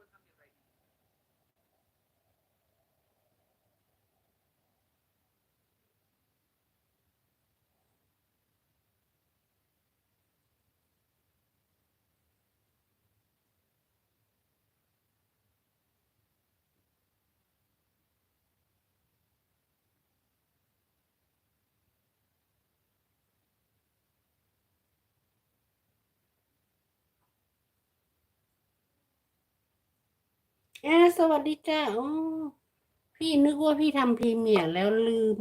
fue cambiar. แอสวัสดีจ้าโอ้พี่นึกว่าพี่ทำพรีเมียร์แล้วลืม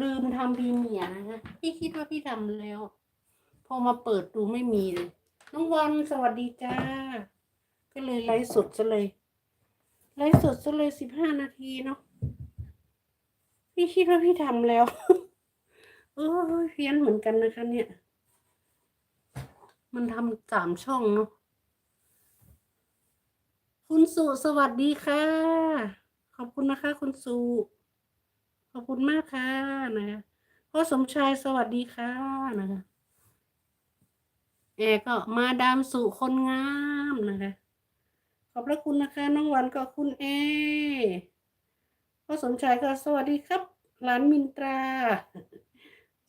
ลืมทำพรีเมียร์นะคะพี่คิดว่าพี่ทำแล้ว พอมาเปิดดูไม่มีเลยน้องวันสวัสดีจ้า ก็เลยไลฟ์สดซะเลยไลฟ์สดซะเลยสิบห้านาทีเนาะพี่คิดว่าพี่ทำแล้วเออเพี้ยนเหมือนกันนะคะเนี่ย มันทำสามช่องเนาะ คุณสุสวัสดีค่ะ ขอบคุณนะคะ คุณสุขอบคุณมากค่ะนะคะพ่อสมชายสวัสดีค่ะนะคะแอร์ก็มาดามสุคนงามนะคะ ขอบพระคุณนะคะ น้องวันก็คุณเอพ่อสมชายก็สวัสดีครับหลานมินตรา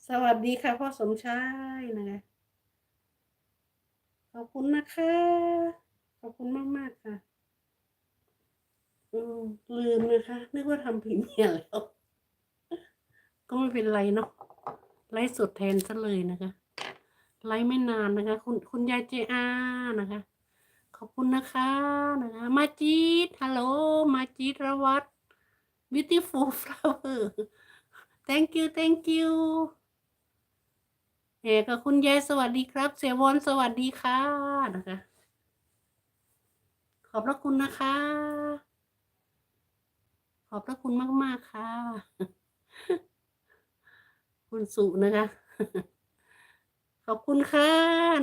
สวัสดีค่ะพ่อสมชายนะคะขอบคุณนะคะ ขอบคุณมากมากๆค่ะ อืม ลืมนะคะ นึกว่าทำพรีเมียแล้ว ก็ไม่เป็นไรเนาะไลฟ์สดแทนซะเลยนะคะ ไลฟ์ไม่นานนะคะ คุณคุณยายเจอานะคะ ขอบคุณนะคะนะคะ มาจีดฮัลโหลมาจีดระวัต beautiful flower thank you thank you เอกกับคุณยายสวัสดีครับ เสียวอนสวัสดีค่ะนะคะ ขอบพระคุณนะคะ อบพระคุณมาก ๆ ค่ะ คุณสุนะคะ ขอบคุณค่ะ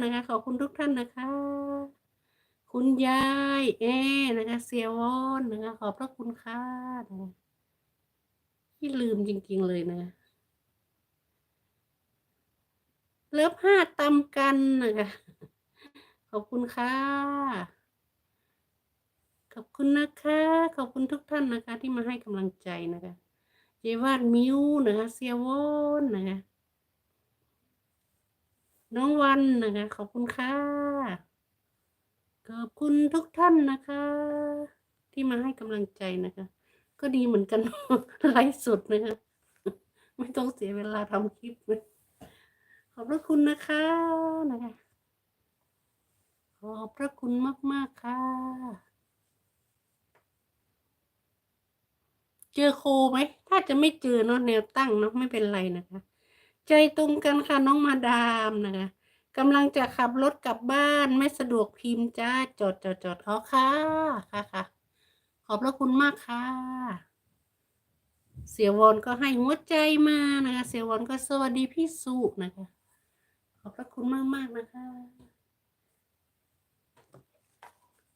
นะคะ ขอบคุณทุกท่านนะคะ คุณยายเอนะคะเสียวอนนะคะ ขอบพระคุณค่ะนะที่ลืมจริง ๆ เลยนะคะเลิฟห้าตำกันนะคะ ขอบคุณค่ะ ขอบคุณนะคะ ขอบคุณทุกท่านนะคะ ที่มาให้กำลังใจนะคะเจวาดมิวนะคะเซียวอนนะคะน้องวันนะคะ ขอบคุณค่ะ ขอบคุณทุกท่านนะคะ ที่มาให้กำลังใจนะคะ ก็ดีเหมือนกันไลฟ์สดนะคะ ไม่ต้องเสียเวลาทำคลิปเลยขอบพระคุณนะคะนะคะ ขอบพระคุณมาก ๆ ค่ะ เจอโคไหมถ้าจะไม่เจอเนาะแนวตั้งเนาะไม่เป็นไรนะคะ ใจตรงกันค่ะน้องมาดามนะคะกำลังจะขับรถกลับบ้านไม่สะดวกพิมพ์จ้าจอดจอดจอดอ๋อค่ะค่ะค่ะขอบพระคุณมากค่ะ เสียวอนก็ให้หัวใจมานะคะ เสียวอนก็สวัสดีพี่สุนะคะ ขอบพระคุณมากมากนะคะ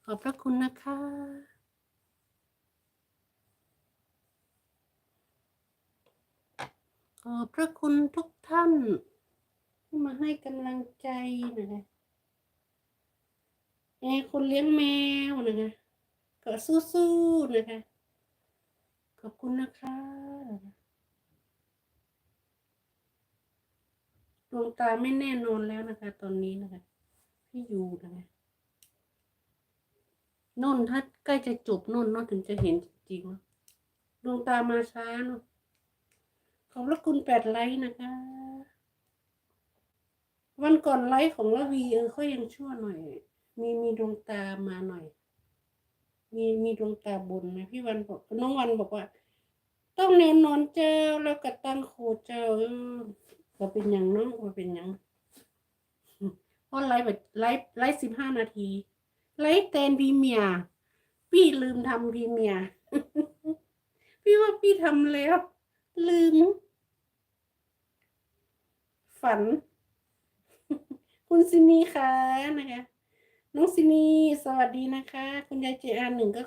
ขอบพระคุณนะคะ ขอบพระคุณทุกท่าน ที่มาให้กำลังใจนะคะแอร์คนเลี้ยงแมวนะคะก็สู้ๆนะคะ ขอบคุณนะคะดวงตาไม่แน่นอนแล้วนะคะ ตอนนี้นะคะพี่อยู่นะคะนนถ้าใกล้จะจบนนเนาะถึงจะเห็นจริงๆเนาะดวงตามาช้าเนาะ ขอบพระคุณแปดไลค์นะคะ วันก่อนไลค์ของละวีเออเขายังชั่วหน่อย มีมีดวงตามาหน่อย มีมีดวงตาบนนะพี่วันบอกน้องวันบอกว่า ต้องแนวนอนเจ้าแล้วก็ตั้งโคเจ้าเออก็เป็นอย่างน้องก็เป็นอย่างเพราะไลฟ์แบบไลฟ์ไลฟ์สิบห้านาที ไลฟ์แตนพีเมียพี่ลืมทำพีเมียพี่ว่าพี่ทำแล้ว ลืม ฝัน คุณซินีค่ะนะคะ น้องซินีสวัสดีนะคะ คุณยายเจอาหนึ่งก็